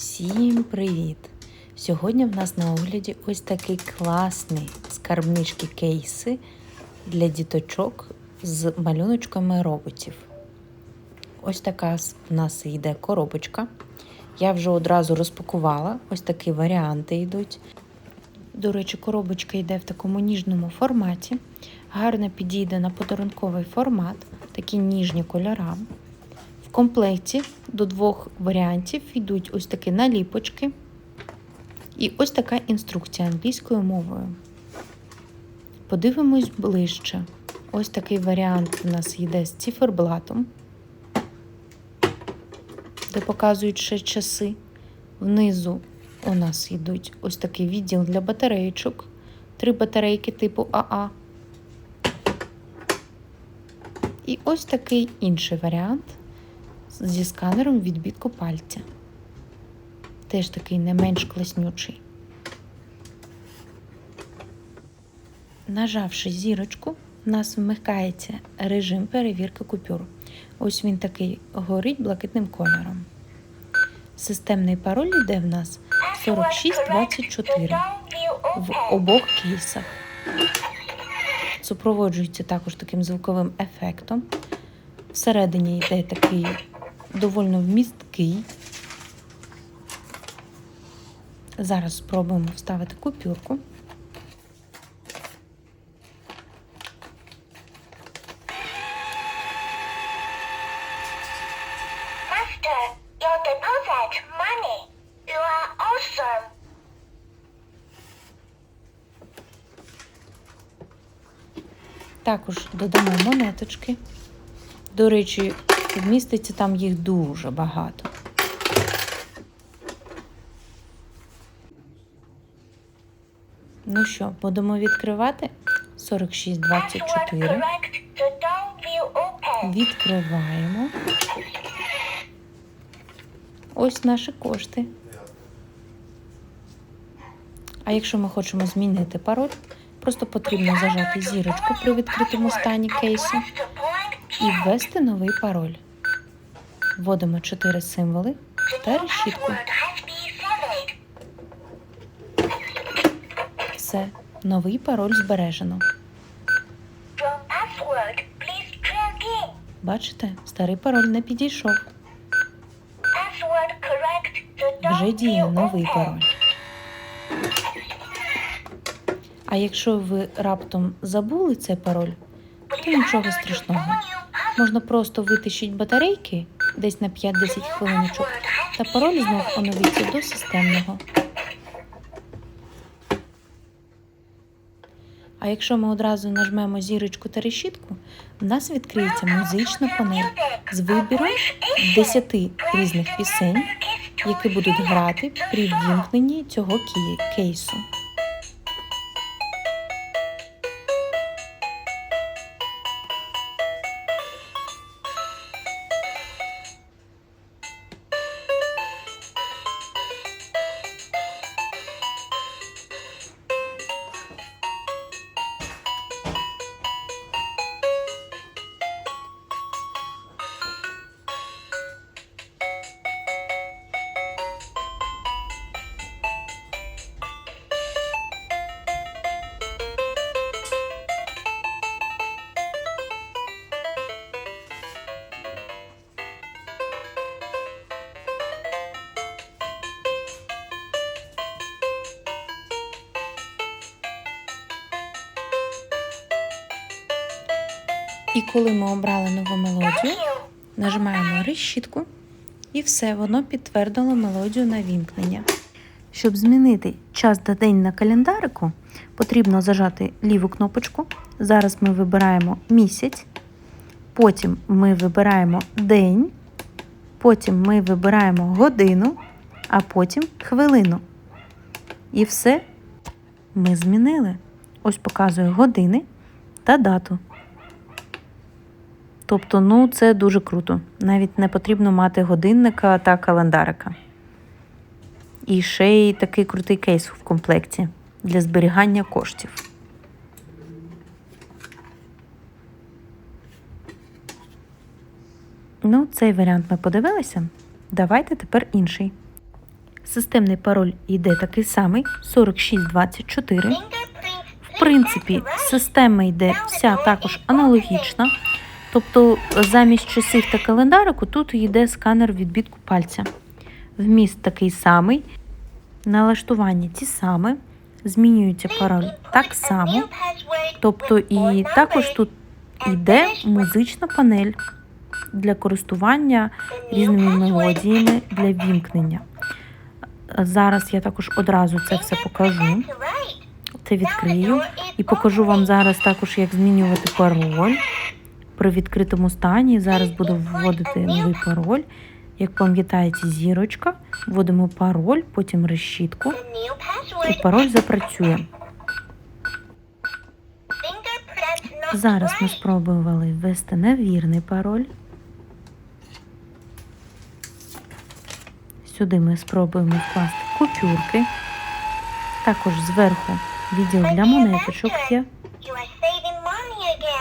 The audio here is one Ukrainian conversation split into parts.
Всім привіт! Сьогодні в нас на огляді ось такий класний скарбнички кейси для діточок з малюночками роботів. Ось така в нас йде коробочка. Я вже одразу розпакувала, ось такі варіанти йдуть. До речі, коробочка йде в такому ніжному форматі. Гарно підійде на подарунковий формат, такі ніжні кольора. В комплекті до двох варіантів йдуть ось такі наліпочки і ось така інструкція англійською мовою. Подивимось ближче. Ось такий варіант у нас йде з циферблатом, де показують ще часи. Внизу у нас йдуть ось такий відділ для батареїчок, три батарейки типу АА. І ось такий інший варіант зі сканером відбітку пальця. Теж такий не менш класнючий. Нажавши зірочку, в нас вмикається режим перевірки купюр. Ось він такий горить блакитним кольором. Системний пароль йде в нас 4624 в обох кейсах. Супроводжується також таким звуковим ефектом. Всередині йде такий доволі вмісткий. Зараз спробуємо вставити купюрку. Також додамо монеточки. До речі, вміститься там їх дуже багато. Ну що, будемо відкривати? 4624. Correct. The door will open. Відкриваємо. Ось наші кошти. А якщо ми хочемо змінити пароль, просто потрібно зажати зірочку при відкритому стані кейсу і ввести новий пароль. Вводимо 4 символи та решітку. Все, новий пароль збережено. Бачите, старий пароль не підійшов. Вже діє новий пароль. А якщо ви раптом забули цей пароль, то нічого страшного. Можна просто витащити батарейки десь на 5-10 хвилиночок, та пароль знов оновиться до системного. А якщо ми одразу нажмемо зірочку та решітку, в нас відкриється музична панель з вибіром 10 різних пісень, які будуть грати при ввімкненні цього кейсу. І коли ми обрали нову мелодію, нажимаємо решітку і все, воно підтвердило мелодію на вімкнення. Щоб змінити час та день на календарику, потрібно зажати ліву кнопочку. Зараз ми вибираємо місяць, потім ми вибираємо день, потім ми вибираємо годину, а потім хвилину. І все ми змінили. Ось показує години та дату. Тобто, ну це дуже круто. Навіть не потрібно мати годинника та календарика. І ще й такий крутий кейс в комплекті для зберігання коштів. Ну, цей варіант ми подивилися. Давайте тепер інший. Системний пароль йде такий самий 4624. В принципі, система йде вся також аналогічна. Тобто замість часів та календарику тут йде сканер відбитку пальця. Вміст такий самий, налаштування ті саме, змінюється пароль так само. Тобто і також тут йде музична панель для користування різними мелодіями для вімкнення. Зараз я також одразу це все покажу. Це відкрию і покажу вам зараз також, як змінювати пароль при відкритому стані. Зараз буду вводити новий пароль. Як пам'ятаєте, зірочка, вводимо пароль, потім решітку, і пароль запрацює. Зараз ми спробували ввести невірний пароль. Сюди ми спробуємо вкласти купюрки. Також зверху відділ для монеточок є.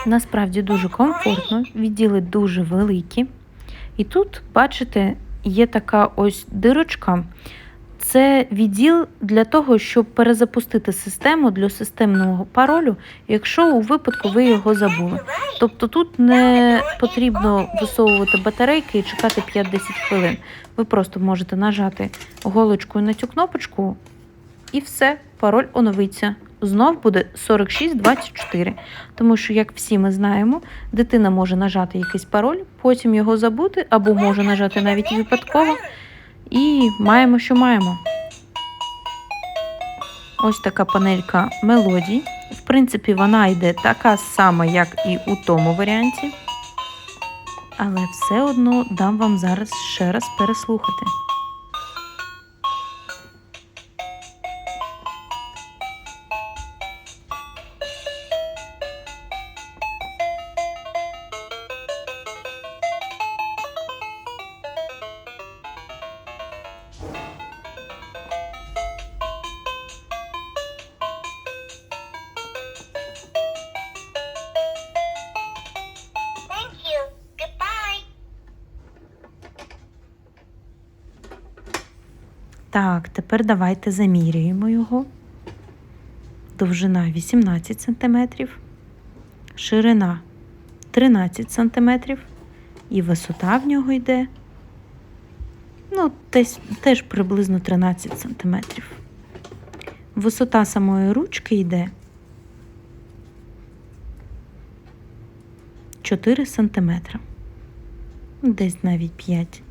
Насправді дуже комфортно, відділи дуже великі. І тут, бачите, є така ось дирочка. Це відділ для того, щоб перезапустити систему для системного паролю, якщо у випадку ви його забули. Тобто тут не потрібно висовувати батарейки і чекати 5-10 хвилин. Ви просто можете нажати голочкою на цю кнопочку, і все, пароль оновиться. Знов буде 4624. Тому що, як всі ми знаємо, дитина може нажати якийсь пароль, потім його забути, або може нажати навіть випадково. І маємо, що маємо. Ось така панелька мелодій. В принципі, вона йде така сама, як і у тому варіанті. Але все одно дам вам зараз ще раз переслухати. Так, тепер давайте замірюємо його. Довжина 18 см, ширина 13 см і висота в нього йде. Ну, десь, теж приблизно 13 см. Висота самої ручки йде 4 см. Десь навіть 5.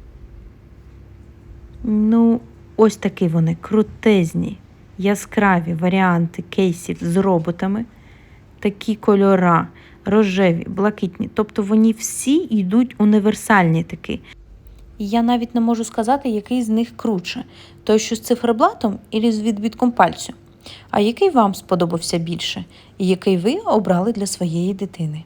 Ну, ось такі вони крутезні, яскраві варіанти кейсів з роботами. Такі кольора, рожеві, блакитні. Тобто вони всі йдуть універсальні такі. Я навіть не можу сказати, який з них круче: той, що з циферблатом, і з відбітком пальцю. А який вам сподобався більше, і який ви обрали для своєї дитини?